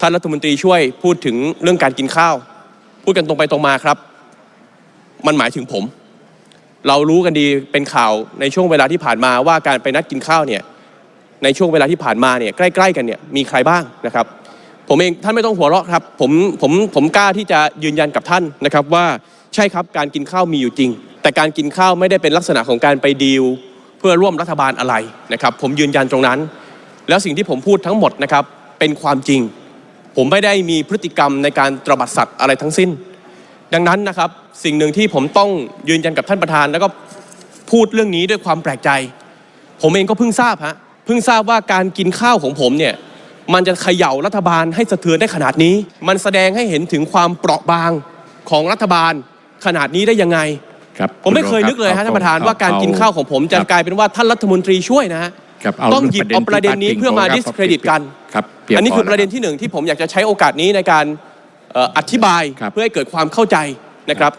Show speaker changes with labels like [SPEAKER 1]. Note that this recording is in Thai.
[SPEAKER 1] ท่านรัฐมนตรีช่วยพูดถึงเรื่องการกินข้าว พูดกันตรงไปตรงมาครับ มันหมายถึงผม เรารู้กันดีเป็นข่าวในช่วงเวลาที่ผ่านมาว่าการไปนัดกินข้าวเนี่ยในช่วงเวลาที่ผ่านมาเนี่ยใกล้ ๆ กันเนี่ยมีใครบ้างนะครับ ผมเองท่านไม่ต้องหัวเราะครับผมผมผมกล้าที่จะยืนยันกับท่านนะครับว่าใช่ครับการกินข้าวมีอยู่จริง แต่การกินข้าวไม่ได้เป็นลักษณะของการไปดีลเพื่อร่วมรัฐบาลอะไรนะครับ ผมยืนยันตรงนั้น แล้วสิ่งที่ผมพูดทั้งหมดนะครับเป็นความจริง ผมไม่ได้มีพฤติกรรมในการตระบัดสัตว์อะไรทั้งสิ้น ดังนั้นนะครับสิ่งหนึ่งที่ผมต้องยืนยันกับท่านประธาน แล้วก็พูดเรื่องนี้ด้วยความแปลกใจ ผมเองก็เพิ่งทราบฮะเพิ่งทราบว่าการกินข้าวของผมเนี่ยมันจะเขย่ารัฐบาลให้สะเทือนได้ขนาดนี้ มันแสดงให้เห็นถึงความเปราะบางของรัฐบาลขนาดนี้ได้ยังไง
[SPEAKER 2] ครับ
[SPEAKER 1] ผมไม่เคยนึกเลยฮะท่านประธานว่าการกินข้าวของผมจะกลายเป็นว่าท่านรัฐมนตรีช่วยนะฮะ
[SPEAKER 2] ครับ
[SPEAKER 1] ต้องหยิบเอาประเด็นนี้เพื่อมา
[SPEAKER 2] ที่
[SPEAKER 1] discredit กัน
[SPEAKER 2] ครับเพียง
[SPEAKER 1] อันนี้
[SPEAKER 2] พ
[SPEAKER 1] คือประเด็น
[SPEAKER 2] แล้ว
[SPEAKER 1] ที่หนึ่งที่ผมอยากจะใช้โอกาสนี้ในการเอ่ออธิบาย
[SPEAKER 2] ครับ
[SPEAKER 1] เพื่อให้เกิดความเข้าใจนะครับ